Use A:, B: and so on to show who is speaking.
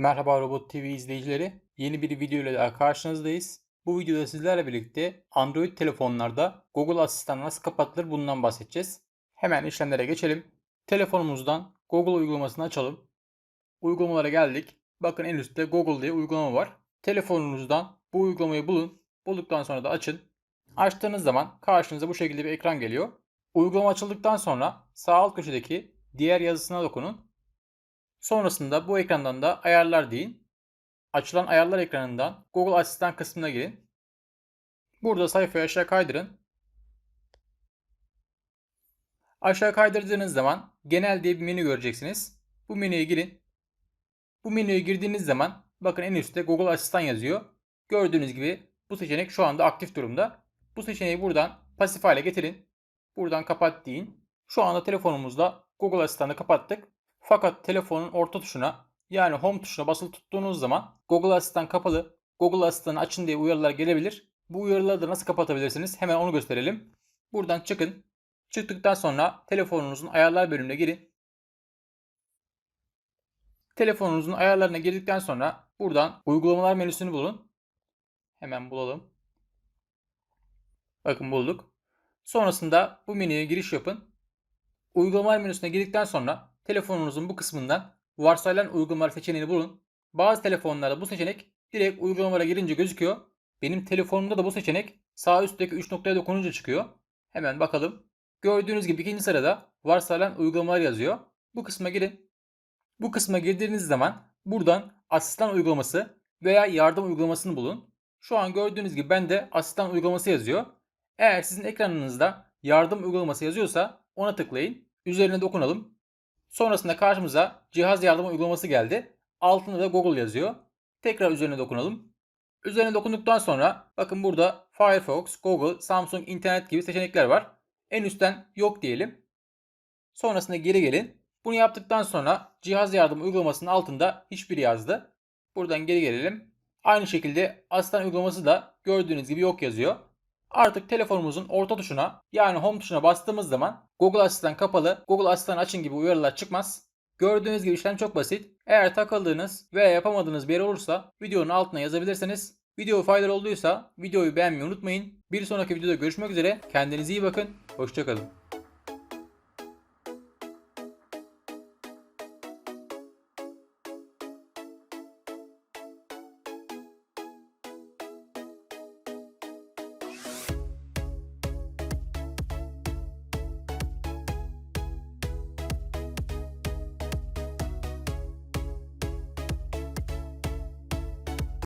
A: Merhaba Robot TV izleyicileri. Yeni bir video ile daha karşınızdayız. Bu videoda sizlerle birlikte Android telefonlarda Google Asistan nasıl kapatılır bundan bahsedeceğiz. Hemen işlemlere geçelim. Telefonumuzdan Google uygulamasını açalım. Uygulamalara geldik. Bakın en üstte Google diye uygulama var. Telefonunuzdan bu uygulamayı bulun. Bulduktan sonra da açın. Açtığınız zaman karşınıza bu şekilde bir ekran geliyor. Uygulama açıldıktan sonra sağ alt köşedeki diğer yazısına dokunun. Sonrasında bu ekrandan da ayarlar deyin. Açılan ayarlar ekranından Google Asistan kısmına girin. Burada sayfayı aşağı kaydırın. Aşağı kaydırdığınız zaman genel diye bir menü göreceksiniz. Bu menüye girin. Bu menüye girdiğiniz zaman bakın en üstte Google Asistan yazıyor. Gördüğünüz gibi bu seçenek şu anda aktif durumda. Bu seçeneği buradan pasif hale getirin. Buradan kapat deyin. Şu anda telefonumuzda Google Asistan'ı kapattık. Fakat telefonun orta tuşuna yani home tuşuna basılı tuttuğunuz zaman Google Asistan kapalı, Google Asistan'ı açın diye uyarılar gelebilir. Bu uyarıları da nasıl kapatabilirsiniz? Hemen onu gösterelim. Buradan çıkın. Çıktıktan sonra telefonunuzun ayarlar bölümüne girin. Telefonunuzun ayarlarına girdikten sonra buradan uygulamalar menüsünü bulun. Hemen bulalım. Bakın bulduk. Sonrasında bu menüye giriş yapın. Uygulamalar menüsüne girdikten sonra telefonunuzun bu kısmından varsayılan uygulamalar seçeneğini bulun. Bazı telefonlarda bu seçenek direkt uygulamalara girince gözüküyor. Benim telefonumda da bu seçenek sağ üstteki 3 noktaya dokununca çıkıyor. Hemen bakalım. Gördüğünüz gibi ikinci sırada varsayılan uygulamalar yazıyor. Bu kısma girin. Bu kısma girdiğiniz zaman buradan asistan uygulaması veya yardım uygulamasını bulun. Şu an gördüğünüz gibi bende asistan uygulaması yazıyor. Eğer sizin ekranınızda yardım uygulaması yazıyorsa ona tıklayın. Üzerine dokunalım. Sonrasında karşımıza cihaz yardım uygulaması geldi. Altında da Google yazıyor. Tekrar üzerine dokunalım. Üzerine dokunduktan sonra bakın burada Firefox, Google, Samsung internet gibi seçenekler var. En üstten yok diyelim. Sonrasında geri gelin. Bunu yaptıktan sonra cihaz yardım uygulamasının altında hiçbiri yazdı. Buradan geri gelelim. Aynı şekilde asistan uygulaması da gördüğünüz gibi yok yazıyor. Artık telefonumuzun orta tuşuna yani home tuşuna bastığımız zaman Google Asistan kapalı, Google Asistan açın gibi uyarılar çıkmaz. Gördüğünüz gibi işlem çok basit. Eğer takıldığınız veya yapamadığınız bir yer olursa videonun altına yazabilirsiniz. Video faydalı olduysa videoyu beğenmeyi unutmayın. Bir sonraki videoda görüşmek üzere. Kendinize iyi bakın. Hoşçakalın.